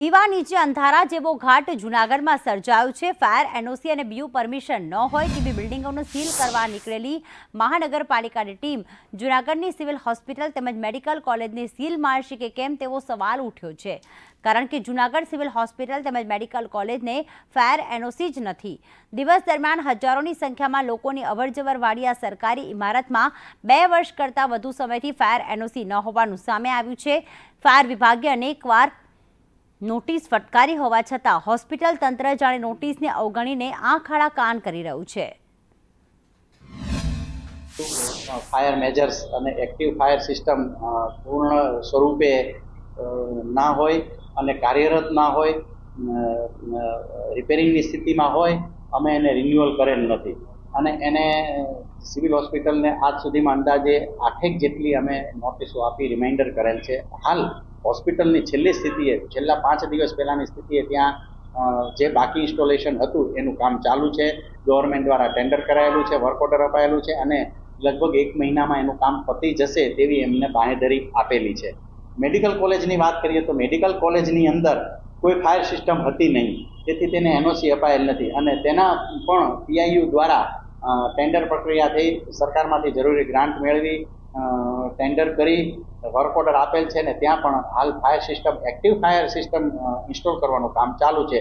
દીવા નીચે અંધારા જેવો ઘાટ જૂનાગઢમાં સર્જાયો છે. ફાયર એનઓસી અને બીયુ પરમિશન ન હોય તેવી બિલ્ડિંગોનું સીલ કરવા નીકળેલી મહાનગરપાલિકાની ટીમ જૂનાગઢની સિવિલ હોસ્પિટલ તેમજ મેડિકલ કોલેજને સીલ મારશે કે કેમ તેવો સવાલ ઉઠ્યો છે. કારણ કે જૂનાગઢ સિવિલ હોસ્પિટલ તેમજ મેડિકલ કોલેજને ફાયર એનઓસી જ નથી. દિવસ દરમિયાન હજારોની સંખ્યામાં લોકોની અવરજવરવાળી આ સરકારી ઇમારતમાં બે વર્ષ કરતાં વધુ સમયથી ફાયર એનઓસી ન હોવાનું સામે આવ્યું છે. ફાયર વિભાગે અનેકવાર નોટિસ ફટકારી હોવા છતાં હોસ્પિટલ તંત્ર જાણે નોટિસને અવગણીને આંખ કાન કરી રહ્યું છે. ફાયર મેજર્સ અને એક્ટિવ ફાયર સિસ્ટમ પૂર્ણ સ્વરૂપે ના હોય અને કાર્યરત ના હોય રિપેરિંગની સ્થિતિમાં હોય, અમે એને રિન્યુઅલ કરેલ નથી. અને એને સિવિલ હોસ્પિટલને આજ સુધીમાં અંદાજે આઠેક જેટલી અમે નોટિસો આપી, રિમાઇન્ડર કરેલ છે. હાલ હોસ્પિટલની છેલ્લી સ્થિતિએ છેલ્લા પાંચ દિવસ પહેલાંની સ્થિતિએ ત્યાં જે બાકી ઇન્સ્ટોલેશન હતું, એનું કામ ચાલુ છે. ગવર્મેન્ટ દ્વારા ટેન્ડર કરાયેલું છે વર્ક ઓર્ડર અપાયેલું છે અને લગભગ એક મહિનામાં એનું કામ પતી જશે તેવી એમને બાંહેધરી આપેલી છે. મેડિકલ કોલેજની વાત કરીએ તો મેડિકલ કોલેજની અંદર કોઈ ફાયર સિસ્ટમ હતી નહીં. તેથી તેને એનઓસી અપાયેલ નથી. અને તેના પણ પીઆઈયુ દ્વારા ટેન્ડર પ્રક્રિયા થઈ, સરકારમાંથી જરૂરી ગ્રાન્ટ મેળવી ટેન્ડર કરી વર્ક ઓર્ડર આપેલ છે ને ત્યાં પણ હાલ fire system active fire system install કરવાનું કામ ચાલુ છે.